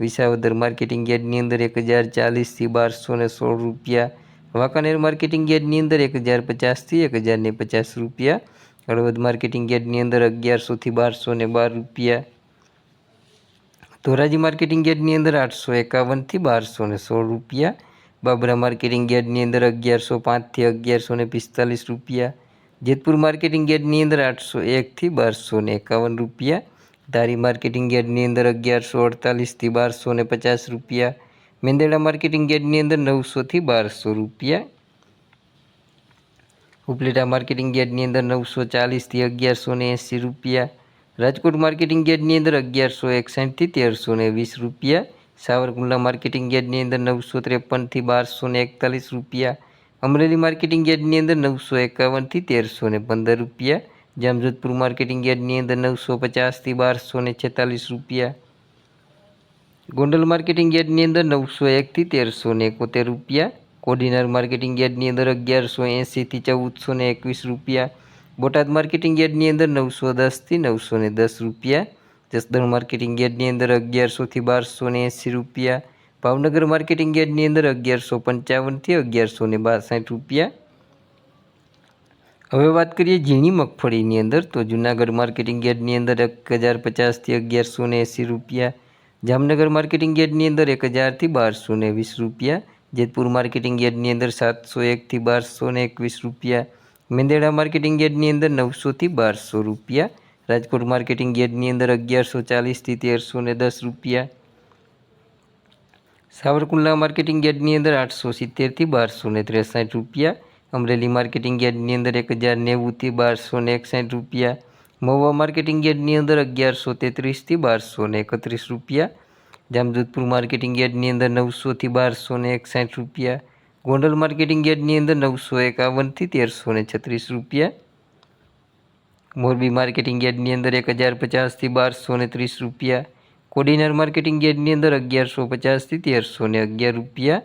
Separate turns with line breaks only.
Visavadar marketing યાર્ડની અંદર એક હજાર ચાલીસથી બારસો ને સોળ રૂપિયા. વાંકાનેર માર્કેટિંગ યાર્ડની અંદર એક હજાર પચાસથી એક હજાર ને પચાસ રૂપિયા. હળવદ માર્કેટિંગ યાર્ડની અંદર અગિયારસોથી બારસો ને બાર રૂપિયા. ધોરાજી માર્કેટિંગ યાર્ડની અંદર આઠસો એકાવનથી બારસો ને સોળ રૂપિયા. બાબરા માર્કેટિંગ યાર્ડની અંદર અગિયારસો પાંચથી અગિયારસો ને પિસ્તાલીસ રૂપિયા. જેતપુર માર્કેટિંગ યાર્ડની અંદર આઠસો એકથી બારસો ને એકાવન રૂપિયા. ધારી માર્કેટિંગ યાર્ડની અંદર અગિયારસો અડતાલીસથી બારસો ને પચાસ રૂપિયા. મેંદેડા માર્કેટિંગ યાર્ડની અંદર નવસોથી બારસો રૂપિયા. ઉપલેટા માર્કેટિંગ યાર્ડની અંદર નવસો ચાલીસથી અગિયારસો ને એંસી રૂપિયા. રાજકોટ માર્કેટિંગ યાર્ડની અંદર અગિયારસો એકસાઠથી તેરસો ને વીસ રૂપિયા. સાવરકુંડલા માર્કેટિંગ યાર્ડની અંદર નવસો ત્રેપનથી બારસો ને એકતાલીસ રૂપિયા. અમરેલી માર્કેટિંગ યાર્ડની અંદર નવસો એકાવનથી તેરસો ને પંદર રૂપિયા. જામજોધપુર માર્કેટિંગ યાર્ડની અંદર નવસો પચાસથી બારસો ને છેતાલીસ રૂપિયા. ગોંડલ માર્કેટિંગ યાર્ડની અંદર નવસો એકથી તેરસો ને એકોતેર રૂપિયા. કોડીનાર માર્કેટિંગ યાર્ડની અંદર અગિયારસો એંસીથી ચૌદસો ને એકવીસ રૂપિયા. બોટાદ માર્કેટિંગ યાર્ડની અંદર નવસો દસથી નવસો ને દસ રૂપિયા. જસદણ માર્કેટિંગ યાર્ડની અંદર અગિયારસોથી બારસો ને એંસી રૂપિયા. ભાવનગર માર્કેટિંગ યાર્ડની અંદર અગિયારસો પંચાવનથી અગિયારસો ને બાસઠ રૂપિયા. હવે વાત કરીએ ઝીણી મગફળીની અંદર, તો જુનાગઢ માર્કેટિંગ યાર્ડની અંદર એક હજાર પચાસથી અગિયારસો ને એંસી રૂપિયા, જામનગર માર્કેટિંગ યાર્ડની અંદર એક હજારથી બારસો ને વીસ રૂપિયા, જેતપુર માર્કેટિંગ યાર્ડની અંદર સાતસો એકથી બારસો ને એકવીસ રૂપિયા, મેંદેડા માર્કેટિંગ યાર્ડની અંદર નવસોથી બારસો રૂપિયા, રાજકોટ માર્કેટિંગ યાર્ડની અંદર અગિયારસો ચાલીસથી તેરસો ને દસ રૂપિયા, સાવરકુંડલા માર્કેટિંગ યાર્ડની અંદર આઠસો સિત્તેરથી બારસો ને ત્રેસઠ રૂપિયા અમરેલી માર્કેટિંગ યાર્ડની અંદર એક હજાર નેવુંથી બારસો ને એકસાઠ રૂપિયા, મહુવા માર્કેટિંગ યાર્ડની અંદર અગિયારસો તેત્રીસથી બારસો ને એકત્રીસ રૂપિયા, જામજોધપુર માર્કેટિંગ યાર્ડની અંદર નવસોથી બારસો ને એકસાઠ રૂપિયા, ગોંડલ માર્કેટિંગ યાર્ડની અંદર નવસો એકાવનથી તેરસો ને છત્રીસ રૂપિયા, મોરબી માર્કેટિંગ યાર્ડની અંદર એક હજાર પચાસથી બારસો ને ત્રીસ રૂપિયા, કોડીનાર માર્કેટિંગ યાર્ડની અંદર અગિયારસો પચાસથી તેરસો ને અગિયાર રૂપિયા